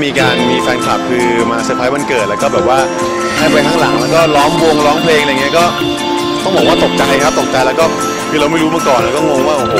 มีการมีแฟนคลับคือมาเซอร์ไพรส์วันเกิดแล้วก็แบบว่าให้ไปข้างหลังแล้วก็ล้อมวงร้องเพลงอะไรเงี้ยก็ต้องบอกว่าตกใจครับตกใจแล้วก็คือเราไม่รู้มาก่อนแล้วก็งงว่าโอ้โห